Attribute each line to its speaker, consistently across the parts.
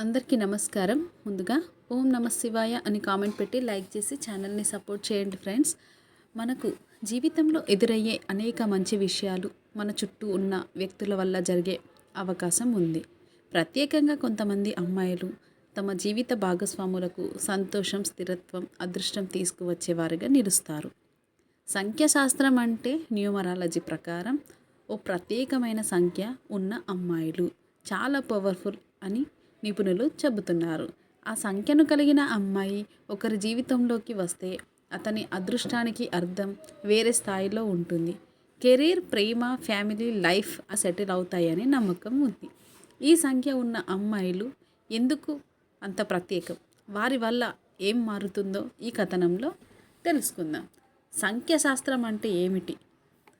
Speaker 1: అందరికీ నమస్కారం. ముందుగా ఓం నమ శివాయ అని కామెంట్ పెట్టి లైక్ చేసి ఛానల్ని సపోర్ట్ చేయండి ఫ్రెండ్స్. మనకు జీవితంలో ఎదురయ్యే అనేక మంచి విషయాలు మన చుట్టూ ఉన్న వ్యక్తుల వల్ల జరిగే అవకాశం ఉంది. ప్రత్యేకంగా కొంతమంది అమ్మాయిలు తమ జీవిత భాగస్వాములకు సంతోషం స్థిరత్వం అదృష్టం తీసుకువచ్చేవారుగా నిలుస్తారు. సంఖ్యాశాస్త్రం అంటే న్యూమరాలజీ ప్రకారం ఓ ప్రత్యేకమైన సంఖ్య ఉన్న అమ్మాయిలు. చాలా పవర్ఫుల్ అని నిపుణులు చెబుతున్నారు. ఆ సంఖ్యను కలిగిన అమ్మాయి ఒకరి జీవితంలోకి వస్తే అతని అదృష్టానికి అర్థం వేరే స్థాయిలో ఉంటుంది. కెరీర్ ప్రేమ ఫ్యామిలీ లైఫ్ సెటిల్ అవుతాయని నమ్మకం ఉంది. ఈ సంఖ్య ఉన్న అమ్మాయిలు ఎందుకు అంత ప్రత్యేకం? వారి వల్ల ఏం మారుతుందో ఈ కథనంలో తెలుసుకుందాం. సంఖ్యాశాస్త్రం అంటే ఏమిటి?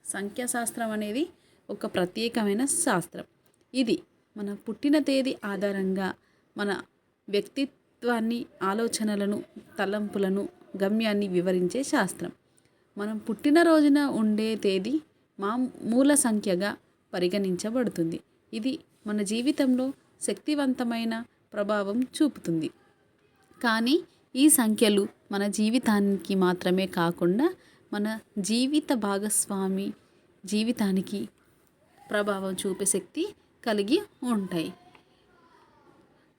Speaker 1: సంఖ్యాశాస్త్రం అనేది ఒక ప్రత్యేకమైన శాస్త్రం. ఇది మన పుట్టిన తేదీ ఆధారంగా మన వ్యక్తిత్వాన్ని ఆలోచనలను తలంపులను గమ్యాన్ని వివరించే శాస్త్రం. మనం పుట్టినరోజున ఉండే తేదీ మా మూల సంఖ్యగా పరిగణించబడుతుంది. ఇది మన జీవితంలో శక్తివంతమైన ప్రభావం చూపుతుంది. కానీ ఈ సంఖ్యలు మన జీవితానికి మాత్రమే కాకుండా మన జీవిత భాగస్వామి జీవితానికి ప్రభావం చూపే శక్తి కలిగి ఉంటాయి.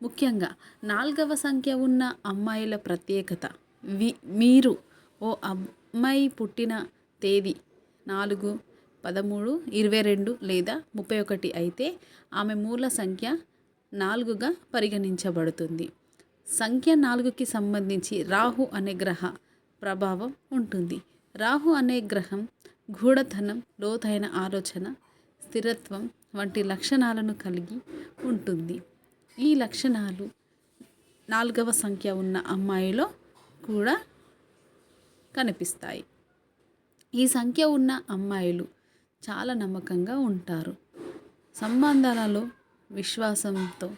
Speaker 1: ముఖ్యంగా నాలుగవ సంఖ్య ఉన్న అమ్మాయిల ప్రత్యేకత. వి మీరు ఓ అమ్మాయి పుట్టిన తేదీ నాలుగు పదమూడు ఇరవై రెండు లేదా ముప్పై ఒకటి అయితే ఆమె మూల సంఖ్య నాలుగుగా పరిగణించబడుతుంది. సంఖ్య నాలుగుకి సంబంధించి రాహు అనే గ్రహ ప్రభావం ఉంటుంది. రాహు అనే గ్రహం గూఢతనం లోతైన ఆలోచన స్థిరత్వం వంటి లక్షణాలను కలిగి ఉంటుంది. ఈ లక్షణాలు నాలుగవ సంఖ్య ఉన్న అమ్మాయిలో కూడా కనిపిస్తాయి. ఈ సంఖ్య ఉన్న అమ్మాయిలు చాలా నమ్మకంగా ఉంటారు. సంబంధాలలో విశ్వాసంతో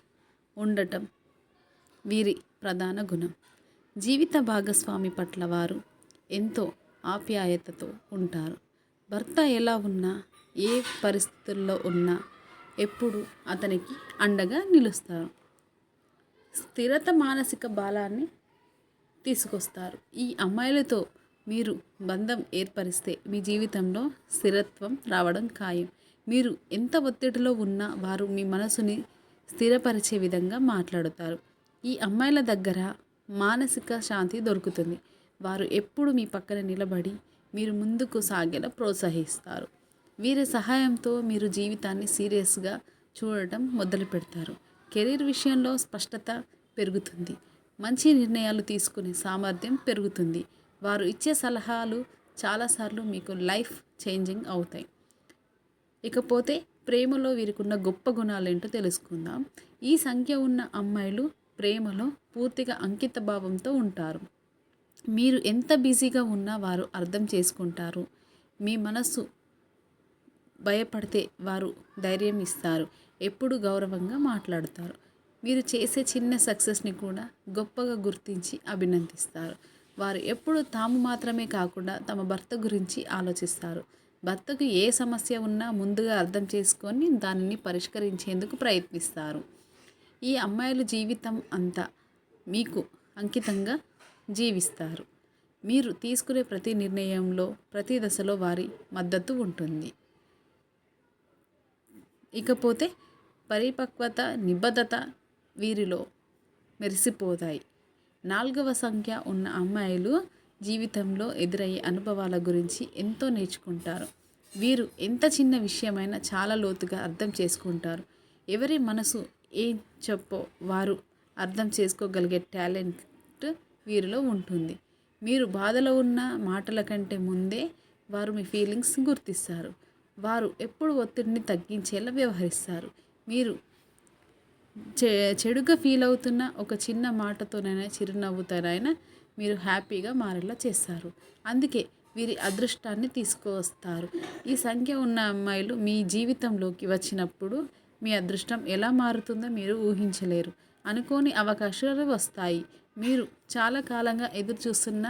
Speaker 1: ఉండటం వీరి ప్రధాన గుణం. జీవిత భాగస్వామి పట్ల వారు ఎంతో ఆప్యాయతతో ఉంటారు. భర్త ఎలా ఉన్నా ఏ పరిస్థితుల్లో ఉన్నా ఎప్పుడు అతనికి అండగా నిలుస్తారు. స్థిరత మానసిక బాలాన్ని తీసుకొస్తారు. ఈ అమ్మాయిలతో మీరు బంధం ఏర్పరిస్తే మీ జీవితంలో స్థిరత్వం రావడం ఖాయం. మీరు ఎంత ఒత్తిడిలో ఉన్నా వారు మీ మనసుని స్థిరపరిచే విధంగా మాట్లాడుతారు. ఈ అమ్మాయిల దగ్గర మానసిక శాంతి దొరుకుతుంది. వారు ఎప్పుడు మీ పక్కన నిలబడి మీరు ముందుకు సాగేలా ప్రోత్సహిస్తారు. వీరి సహాయంతో మీరు జీవితాన్ని సీరియస్గా చూడటం మొదలు పెడతారు. కెరీర్ విషయంలో స్పష్టత పెరుగుతుంది. మంచి నిర్ణయాలు తీసుకునే సామర్థ్యం పెరుగుతుంది. వారు ఇచ్చే సలహాలు చాలాసార్లు మీకు లైఫ్ చేంజింగ్ అవుతాయి. ఇకపోతే ప్రేమలో వీరికున్న గొప్ప గుణాలు ఏంటో తెలుసుకుందాం. ఈ సంఖ్య ఉన్న అమ్మాయిలు ప్రేమలో పూర్తిగా అంకిత భావంతో ఉంటారు. మీరు ఎంత బిజీగా ఉన్నా వారు అర్థం చేసుకుంటారు. మీ మనస్సు భయపడితే వారు ధైర్యం ఇస్తారు. ఎప్పుడు గౌరవంగా మాట్లాడతారు. మీరు చేసే చిన్న సక్సెస్ని కూడా గొప్పగా గుర్తించి అభినందిస్తారు. వారు ఎప్పుడు తాము మాత్రమే కాకుండా తమ భర్త గురించి ఆలోచిస్తారు. భర్తకు ఏ సమస్య ఉన్నా ముందుగా అర్థం చేసుకొని దానిని పరిష్కరించేందుకు ప్రయత్నిస్తారు. ఈ అమ్మాయిల జీవితం అంతా మీకు అంకితంగా జీవిస్తారు. మీరు తీసుకునే ప్రతి నిర్ణయంలో ప్రతి దశలో వారి మద్దతు ఉంటుంది. ఇకపోతే పరిపక్వత నిబద్ధత వీరిలో మెరిసిపోతాయి. నాలుగవ సంఖ్య ఉన్న అమ్మాయిలు జీవితంలో ఎదురయ్యే అనుభవాల గురించి ఎంతో నేర్చుకుంటారు. వీరు ఎంత చిన్న విషయమైనా చాలా లోతుగా అర్థం చేసుకుంటారు. ఎవరి మనసు ఏం చెప్పో వారు అర్థం చేసుకోగలిగే టాలెంట్ వీరిలో ఉంటుంది. మీరు బాధలో ఉన్న మాటల కంటే ముందే వారు మీ ఫీలింగ్స్ గుర్తిస్తారు. వారు ఎప్పుడు ఒత్తిడిని తగ్గించేలా వ్యవహరిస్తారు. మీరు చె చెడుగా ఫీల్ అవుతున్న ఒక చిన్న మాటతోనైనా చిరునవ్వుతోనైనా మీరు హ్యాపీగా మారేలా చేస్తారు. అందుకే వీరి అదృష్టాన్ని తీసుకువస్తారు. ఈ సంఖ్య ఉన్న అమ్మాయిలు మీ జీవితంలోకి వచ్చినప్పుడు మీ అదృష్టం ఎలా మారుతుందో మీరు ఊహించలేరు. అనుకోని అవకాశాలు వస్తాయి. మీరు చాలా కాలంగా ఎదురు చూస్తున్న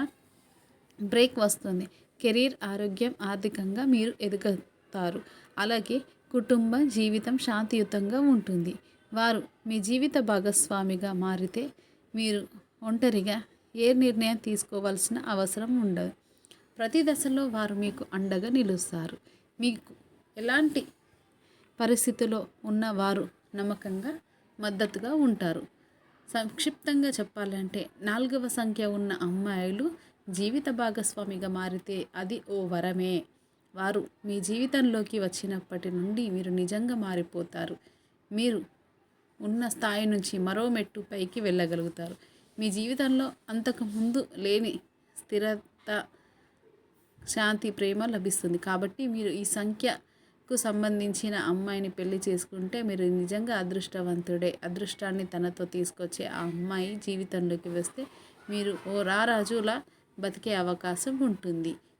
Speaker 1: బ్రేక్ వస్తుంది. కెరీర్ ఆరోగ్యం ఆర్థికంగా మీరు ఎదుగ చేస్తారు. అలాగే కుటుంబ జీవితం శాంతియుతంగా ఉంటుంది. వారు మీ జీవిత భాగస్వామిగా మారితే మీరు ఒంటరిగా ఏ నిర్ణయం తీసుకోవాల్సిన అవసరం ఉండదు. ప్రతి దశలో వారు మీకు అండగా నిలుస్తారు. మీకు ఎలాంటి పరిస్థితిలో ఉన్న వారు నమ్మకంగా మద్దతుగా ఉంటారు. సంక్షిప్తంగా చెప్పాలంటే నాలుగవ సంఖ్య ఉన్న అమ్మాయిలు జీవిత భాగస్వామిగా మారితే అది ఓ వరమే. వారు మీ జీవితంలోకి వచ్చినప్పటి నుండి మీరు నిజంగా మారిపోతారు. మీరు ఉన్న స్థాయి నుంచి మరో మెట్టు పైకి వెళ్ళగలుగుతారు. మీ జీవితంలో అంతకు ముందు లేని స్థిరత శాంతి ప్రేమ లభిస్తుంది. కాబట్టి మీరు ఈ సంఖ్యకు సంబంధించిన అమ్మాయిని పెళ్ళి చేసుకుంటే మీరు నిజంగా అదృష్టవంతుడే. అదృష్టాన్ని తనతో తీసుకొచ్చే ఆ అమ్మాయి జీవితంలోకి వస్తే మీరు ఓ రారాజులా బతికే అవకాశం ఉంటుంది.